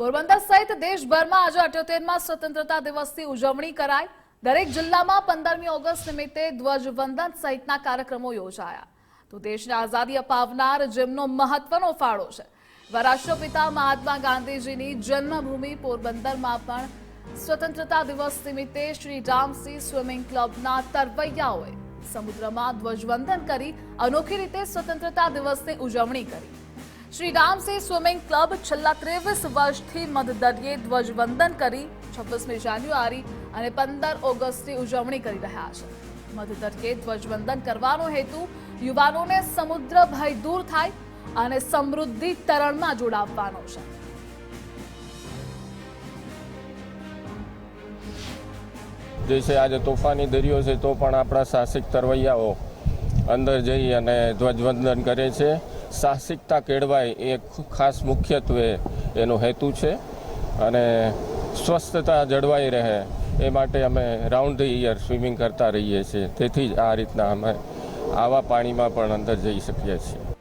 પોરબંદર સહિત દેશભરમાં આજે અઠ્યોતેરમાં સ્વતંત્રતા દિવસની ઉજવણી કરાઈ. દરેક જિલ્લામાં પંદરમી ઓગસ્ટ નિમિત્તે ધ્વજવંદન સહિતના કાર્યક્રમો યોજાયા. તો દેશને આઝાદી અપાવનાર જેમનો મહત્વનો ફાળો છે. એવા રાષ્ટ્રપિતા મહાત્મા ગાંધીજીની જન્મભૂમિ પોરબંદરમાં પણ સ્વતંત્રતા દિવસ નિમિત્તે શ્રી રામસિંહ સ્વિમિંગ ક્લબના તરવૈયાઓએ સમુદ્રમાં ધ્વજવંદન કરી અનોખી રીતે સ્વતંત્રતા દિવસની ઉજવણી કરી. શ્રી રામસિંહ સ્વિમિંગ ક્લબ છેલ્લા ત્રેવીસ વર્ષથી મધદરિયે ધ્વજવંદન કરી છવ્વીસમી જાન્યુઆરી અને પંદર ઓગસ્ટની ઉજવણી કરી રહ્યા છે મધદરિયે ધ્વજવંદન કરવાનો હેતુ યુવાનોને સમુદ્ર ભય દૂર થાય અને સમૃદ્ધિ તરણમાં જોડાવવાનો છે જે છે આજે તોફાની દરિયો છે તો પણ આપણા સાહસિક તરવૈયાઓ અંદર જઈ અને ધ્વજવંદન કરે છે સાહસિકતા કેળવાય એ ખાસ મુખ્યત્વે એનો હેતુ છે અને સ્વસ્થતા જળવાઈ રહે એ માટે અમે રાઉન્ડ ધ ઇયર સ્વિમિંગ કરતા રહીએ છીએ. તેથી જ આ રીતના અમે આવા પાણીમાં પણ અંદર જઈ શકીએ છીએ.